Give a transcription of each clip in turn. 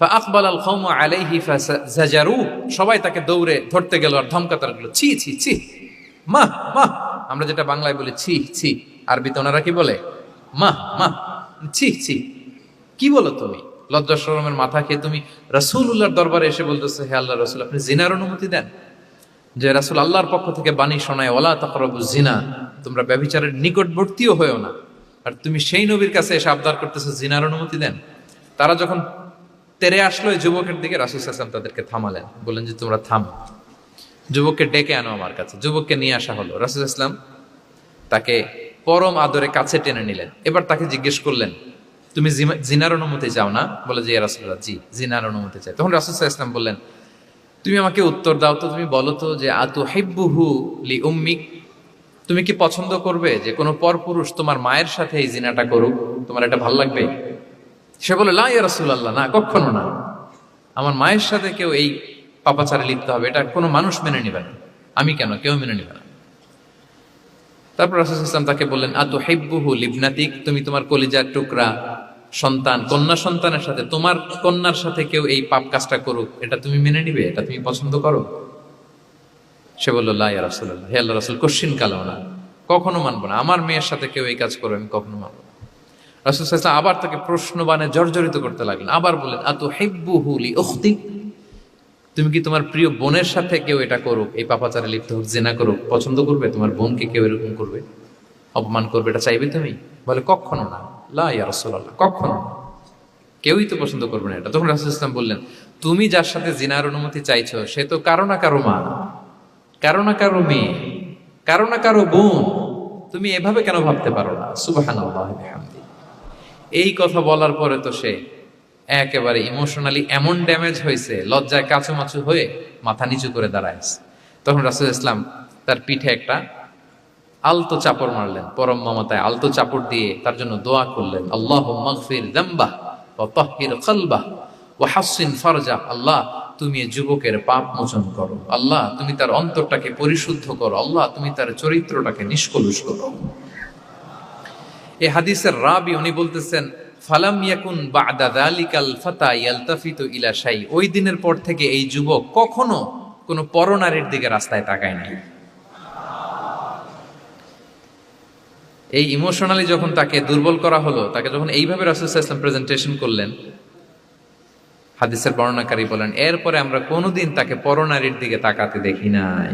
আকবাল আল খৌম আলাইহি ফাজারু সবাই তাকে দৌড়ে ধরতে গেল আর ধমকাতার গেল ছি ছি ছি মা মা আমরা যেটা বাংলায় বলি, ছি ছি। আরবিতে ওনারা কি বলে? মা মা ছি ছি। কি বলো তুমি? লজ্জা শরমের মাথা খেয়ে তুমি রসুল্লাহর দরবারে এসে বলতেছে, হে আল্লাহ রসুল, আপনি জিনার অনুমতি দেন? যে রাসুল আল্লাহর পক্ষ থেকে বাণী শোনায় ওলা তকরবু জিনা। তোমরা ব্যভিচারের নিকটবর্তীও হয়েও না। আর তুমি সেই নবীর কাছে এসে আবদার করতেছো, জিনার অনুমতি দেন। তারা যখন তেরে আসলো যুবকের দিকে রাসুল আসলাম তাদেরকে থামালেন। বললেন যে, তোমরা থাম। যুবককে ডেকে আনো আমার কাছে। যুবককে নিয়ে আসা হলো। রাসুল ইসলাম তাকে পরম আদরে কাছে টেনে নিলেন। এবার তাকে জিজ্ঞেস করলেন, তুমি জিনার অনুমতি চাও না? বলে যে রাসুল্লাহ জি, জিনার অনুমতি চাই। তখন রাসুল ইসলাম বললেন, তুমি আমাকে উত্তর দাও তো, তুমি বলো তো যে আতু হেব্বুহু লি উম্মিক? তুমি কি পছন্দ করবে যে, কোনো পরপুরুষ তোমার মায়ের সাথে এই জিনাটা করুক? তোমার এটা ভালো লাগবে? সে বলে, লা ইয়া রাসূলুল্লাহ, না কখনো না। আমার মায়ের সাথে কেউ এই পাপাচারে লিপ্ত হবে, এটা কোনো মানুষ মেনে নেবে না। আমি কেন? কেউ মেনে নেবে না। তারপর রাসূল ইসলাম তাকে বললেন আতু হেব্বুহু লিবনাতিক? তুমি তোমার কলিজার টুকরা, সন্তান, কন্যা সন্তানের সাথে, তোমার কন্যার সাথে কেউ এই পাপ কাজটা করুক, এটা তুমি মেনে নিবে? এটা তুমি পছন্দ করো? সে বলল, লা ইয়া রাসূলুল্লাহ, হে আল্লাহ রাসূল, কোশ্চিন কালো না। কখনো মানবো না। আমার মেয়ের সাথে কেউ এই কাজ করবে, আমি কখনো মানবো রাসূল ওয়াসাল্লাম আবার তাকে প্রশ্নবাণে জর্জরিত করতে লাগলেন। আবার বললেন আতু হিব্বুহু লি উখতিক তুমি কি তোমার প্রিয় বোনের সাথে কেউ এটা করুক? এই পাপাচারে লিপ্ত হোক, জেনা করুক, পছন্দ করবে? তোমার বোনকে কেউ এরকম করবে? অপমান করবে? এটা চাইবে তুমি? বলে, কখনো না। লা ইয়া রাসূলুল্লাহ, কখনো কেউই তো পছন্দ করবে না এটা। তখন রাসূল ইসলাম বললেন, তুমি যার সাথে জিনার অনুমতি চাইছো, সে তো কারও না কারও মা, কারও না কারও মেয়ে, কারও না কারও বোন। তুমি এভাবে কেন ভাবতে পারো না? বিহামদি। এই কথা বলার পরে তো সে একেবারে ইমোশনালি এমন ড্যামেজ হয়েছে, লজ্জায় কাচুমাচু হয়ে মাথা নিচু করে দাঁড়ায় তখন রাসুল ইসলাম তার পিঠে একটা আলতো চাপড় মারলেন, পরম মমতায় আলতো চাপড় দিয়ে তার জন্য দোয়া করলেন আল্লাহ মগফির দাম্বাহ ও তহির কলবাহ ও হাসিন ফারজা আল্লাহ তুমি যুবকের পাপ মোচন করো, আল্লাহ তুমি তার অন্তরটাকে পরিশুদ্ধ করো, আল্লাহ তুমি তার চরিত্রটাকে নিষ্কলুষ করো। এই হাদিসের রাবি উনি বলতেছেন, ফালাম ইয়াকুন বাদা যালিকাল ফাতা ইয়ালতাফিতু ইলা শাই। ওই দিনের পর থেকে এই যুবক কখনো কোনো পরনারীর দিকে রাস্তায় তাকায় নাই। এই ইমোশনালি যখন তাকে দুর্বল করা হলো, তাকে যখন এইভাবে রাসুল ইসলাম প্রেজেন্টেশন করলেন, হাদিসের বর্ণনাকারী বলেন, এরপরে আমরা কোনোদিন তাকে পরনারীর দিকে তাকাতে দেখি নাই।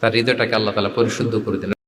তার হৃদয়টাকে আল্লাহ তালা পরিশুদ্ধ করে দিলেন।